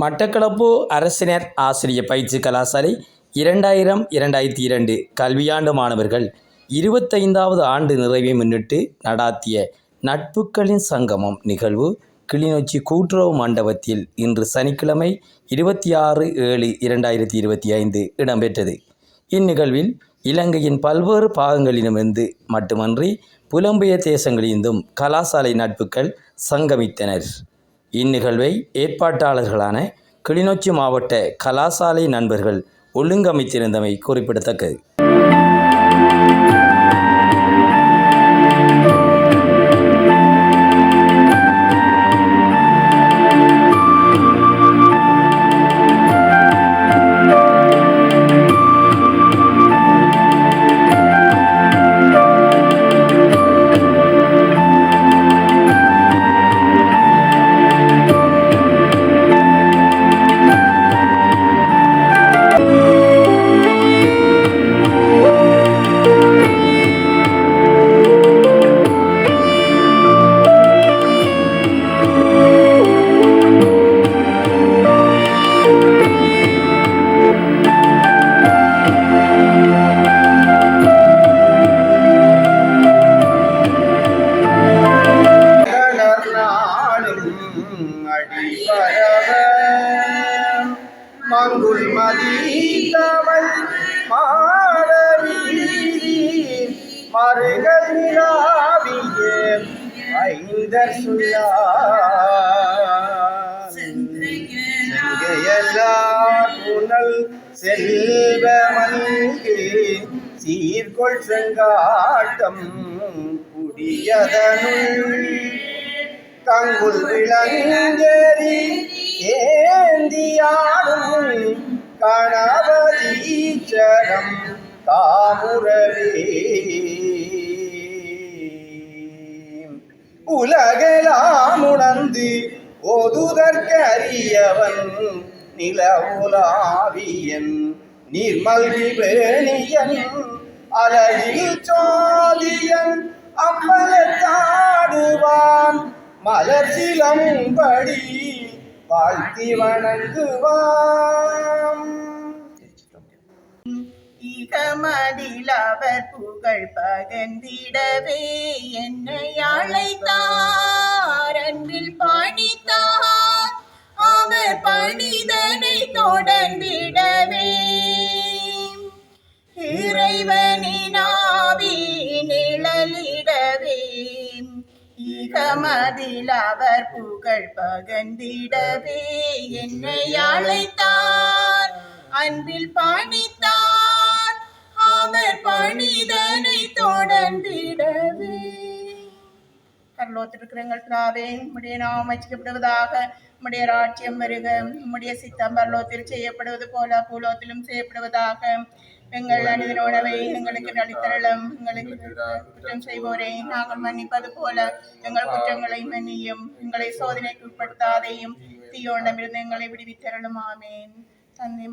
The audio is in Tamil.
மட்டக்களப்பு அரசினர் ஆசிரிய பயிற்சி கலாசாலை இரண்டாயிரம் இரண்டாயிரத்தி இரண்டு கல்வியாண்டு மாணவர்கள் இருபத்தைந்தாவது ஆண்டு நிறைவை முன்னிட்டு நடாத்திய நட்புகளின் சங்கமம் நிகழ்வு கிளிநொச்சி கூட்டுறவு மண்டபத்தில் இன்று சனிக்கிழமை இருபத்தி ஆறு ஏழு இரண்டாயிரத்தி இருபத்தி ஐந்து இடம்பெற்றது. இந்நிகழ்வில் இலங்கையின் பல்வேறு பாகங்களிலுமிருந்து மட்டுமன்றி புலம்பெயர் தேசங்களிலிருந்தும் கலாசாலை நட்புகள் சங்கமித்தனர். இந்நிகழ்வை ஏற்பாட்டாளர்களான கிளிநொச்சி மாவட்ட கலாசாலை நண்பர்கள் ஒழுங்கமைத்திருந்தமை குறிப்பிடத்தக்கது. அடிபரவ மங்குள் மதித்தவள் மாடவீதி மருகல் நிலாவிய ஐந்தர் சொல்லா புனல் செல்வமல்கு சீர்கொள் செங்காட்டம் குடியதனுள் கங்குல் விளங்கேறி ஏந்தியாடும் கணவதீச்சரம் தாமுரவே உலகெலாம் உணர்ந்து ஓதுதற்கரியவன் நிலவுலாவியன். நிர்மல்கி வேணியன் அழகில் சோதியன் அம்பலத்தாடு மலர் சிலம்படி வாழ்த்தி வணங்குவாம். இகமதில் அவர் புகழ் பகந்திடவே என்னை அழைத்தார். இகமதில் அவர் புகழ் பகந்திடவே என்னை அழைத்தார் அன்பில் பணித்தார். அவர் பணிதனை தொடர்ந்திடவே. பரலோத்திருக்கிறங்கள் பிதாவே உம்முடைய நாம் வச்சிக்கப்படுவதாக உம்முடைய ராட்சியம் வருக உம்முடைய சித்தம் பரலோத்தில் செய்யப்படுவது போல பூலோத்திலும் செய்யப்படுவதாக. எங்கள் அனுதினோடவை எங்களுக்கு நடித்தரலும் எங்களுக்கு குற்றம் செய்வோரை. நாங்கள் மன்னிப்பது போல எங்கள் குற்றங்களை மன்னியும் எங்களை சோதனைக்கு உட்படுத்தாதையும் தீயோண்டமிருந்து எங்களை விடுவித்தரலும் ஆமேன். தந்தை